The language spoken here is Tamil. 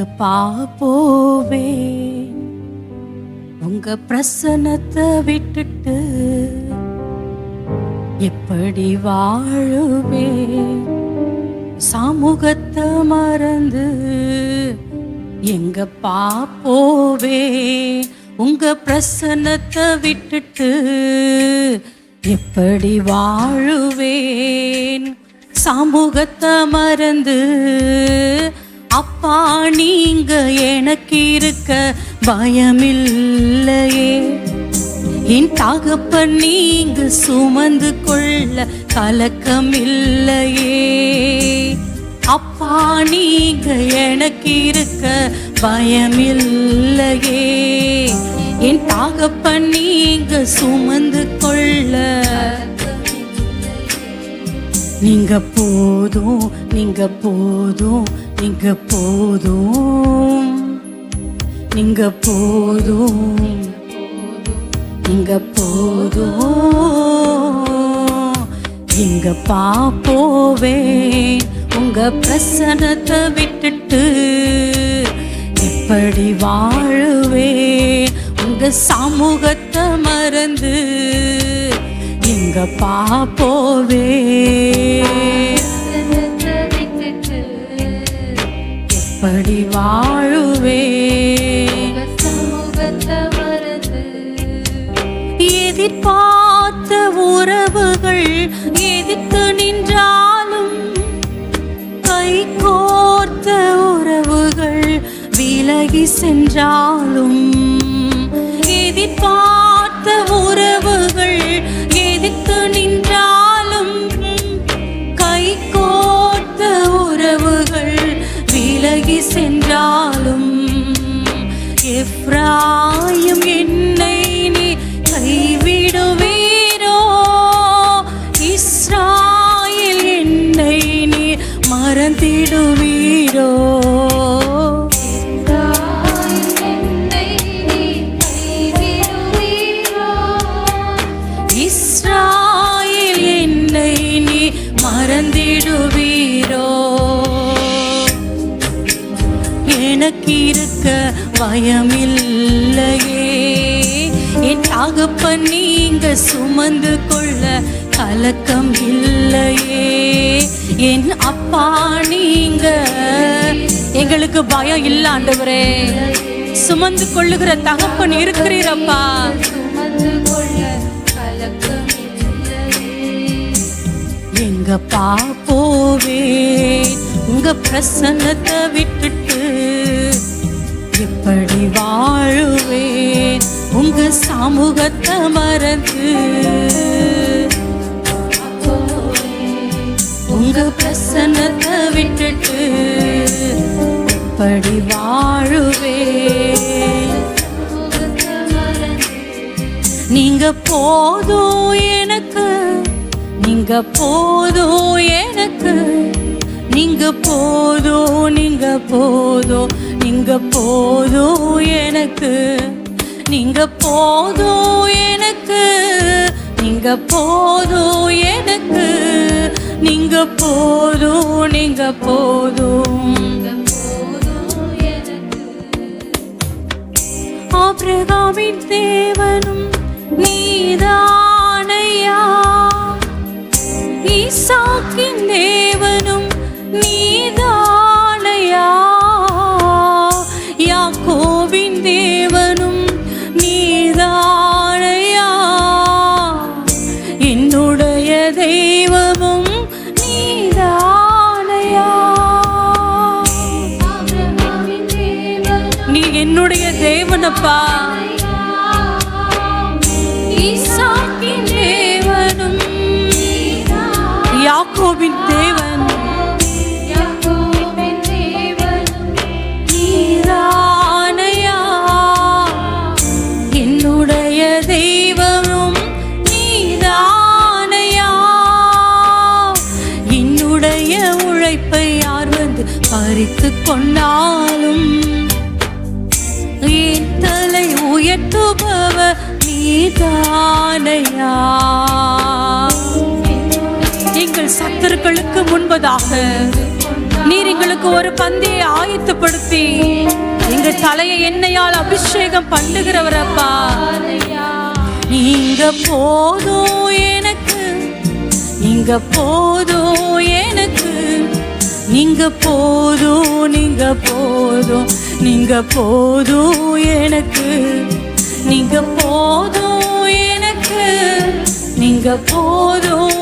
எங்க பாப்போவே உங்க பிரசன்னத்தை விட்டுட்டு எப்படி வாழுவே? சமூகத்தை மறந்து எங்க பாப்போவே? உங்க பிரசன்னத்தை விட்டுட்டு எப்படி வாழுவேன்? சமூகத்தை மறந்து அப்பா நீங்க எனக்கு இருக்க பயமில்லையே. என் தகப்பன் நீங்க சுமந்து கொள்ள கலக்கம் இல்லையே அப்பா நீங்க எனக்கு இருக்க பயமில்லையே. என் தகப்பன் நீங்க சுமந்து கொள்ள நீங்க போதும் நீங்க போதும் நீங்க போதும். நீங்க போதும். நீங்க போதும். எங்க பாப்போவே உங்க பிரசனத்தை விட்டுட்டு எப்படி வாழுவே. உங்க சமூகத்தை மறந்து எங்க பாப்போவே எப்படி வாழுவே? எதிர்பார்த்த உறவுகள் எதிர்த்து நின்றாலும் கை கோர்த்த உறவுகள் விலகி சென்றாலும் இருக்க பயமில்லையே. என் தகப்பன் நீங்க சுமந்து கொள்ள கலக்கம் இல்லையே. என் அப்பா நீங்க எங்களுக்கு பயம் இல்ல ஆண்டவரே. சுமந்து கொள்ளுகிற தகப்பன் இருக்கிறீரப்பா எங்க பாப்போவே உங்க பிரசன்னத்தை விட்டுட்டு எப்படி வாழுவேன். உங்க சமூகத்தை மறந்து உங்க பிரசன்னத்தை விட்டுட்டு எப்படி வாழுவேன். நீங்க போதும் எனக்கு நீங்க போதும் எனக்கு. நீங்க போதும் நீங்க போதும். நீங்க போதும் எனக்கு நீங்க போதும் எனக்கு நீங்க போதும் எனக்கு நீங்க போதும் நீங்க போதும் ஆபிரகாமின் தேவனும் நீதானையா? ஈசாக்கின் தேவன் யாக்கோபின் தேவன். என்னுடைய தெய்வமும் நீதானையா என்னுடைய உழைப்பை யார் வந்து பறித்து கொண்டாலும் என் தலை உயர்த்துபவ நீதானையா. சத்தர்களுக்கு முன்பதாக நீர் எங்களுக்கு ஒரு பந்தியை ஆயத்தப்படுத்தி எங்க தலையை எண்ணெயால் அபிஷேகம் பண்ணுகிறவரப்பா நீங்க போதும் எனக்கு நீங்க போதும் எனக்கு நீங்க போதும் நீங்க போதும் நீங்க போதும் எனக்கு நீங்க போதும் எனக்கு நீங்க போதும்